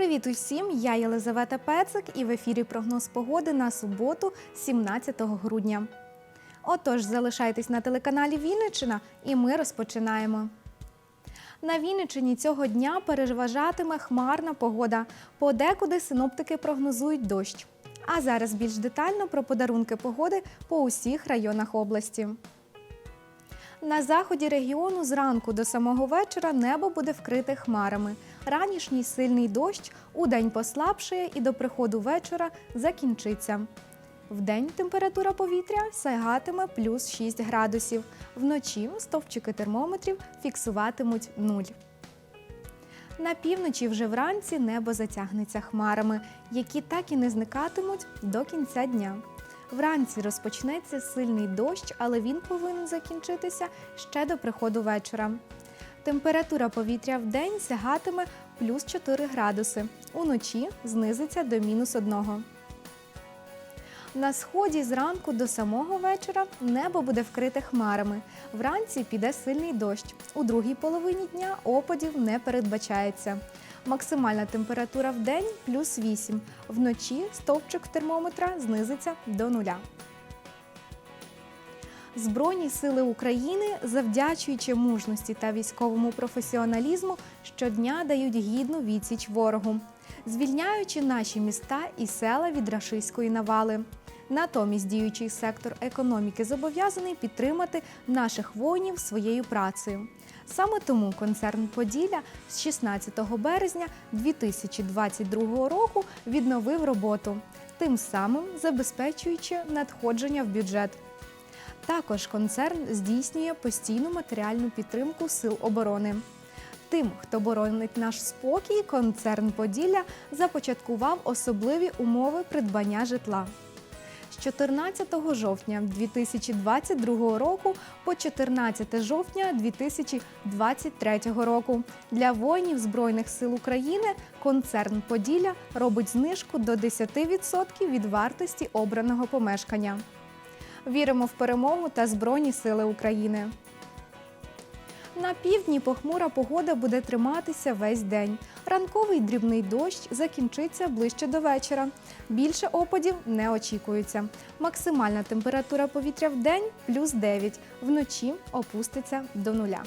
Привіт усім! Я Єлизавета Пецик і в ефірі прогноз погоди на суботу, 17 грудня. Отож, залишайтесь на телеканалі Вінниччина і ми розпочинаємо. На Вінниччині цього дня переважатиме хмарна погода. Подекуди синоптики прогнозують дощ. А зараз більш детально про подарунки погоди по усіх районах області. На заході регіону зранку до самого вечора небо буде вкрите хмарами. Ранішній сильний дощ у день послабшає і до приходу вечора закінчиться. Вдень температура повітря сягатиме плюс 6 градусів. Вночі стовпчики термометрів фіксуватимуть нуль. На півночі вже вранці небо затягнеться хмарами, які так і не зникатимуть до кінця дня. Вранці розпочнеться сильний дощ, але він повинен закінчитися ще до приходу вечора. Температура повітря в день сягатиме плюс 4 градуси. Уночі знизиться до мінус 1. На сході зранку до самого вечора небо буде вкрите хмарами. Вранці піде сильний дощ. У другій половині дня опадів не передбачається. Максимальна температура в день плюс 8. Вночі стовпчик термометра знизиться до нуля. Збройні сили України, завдячуючи мужності та військовому професіоналізму, щодня дають гідну відсіч ворогу, звільняючи наші міста і села від рашистської навали. Натомість діючий сектор економіки зобов'язаний підтримати наших воїнів своєю працею. Саме тому концерн Поділля з 16 березня 2022 року відновив роботу, тим самим забезпечуючи надходження в бюджет. Також концерн здійснює постійну матеріальну підтримку сил оборони. Тим, хто боронить наш спокій, концерн Поділля започаткував особливі умови придбання житла. З 14 жовтня 2022 року по 14 жовтня 2023 року для воїнів Збройних сил України концерн Поділля робить знижку до 10% від вартості обраного помешкання. Віримо в перемогу та Збройні Сили України. На півдні похмура погода буде триматися весь день. Ранковий дрібний дощ закінчиться ближче до вечора. Більше опадів не очікується. Максимальна температура повітря в день плюс 9, вночі опуститься до нуля.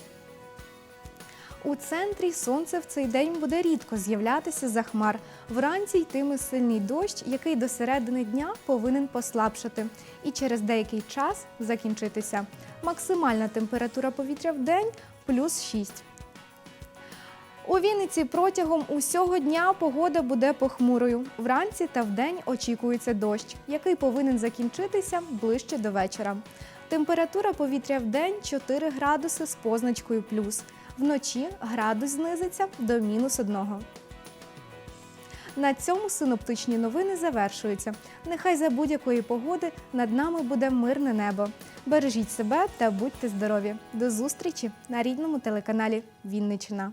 У центрі сонце в цей день буде рідко з'являтися за хмар. Вранці йтиме сильний дощ, який до середини дня повинен послабшати і через деякий час закінчитися. Максимальна температура повітря в день плюс 6. У Вінниці протягом усього дня погода буде похмурою. Вранці та вдень очікується дощ, який повинен закінчитися ближче до вечора. Температура повітря в день 4 градуси з позначкою плюс. Вночі градус знизиться до мінус 1. На цьому синоптичні новини завершуються. Нехай за будь-якої погоди над нами буде мирне небо. Бережіть себе та будьте здорові. До зустрічі на рідному телеканалі Вінничина.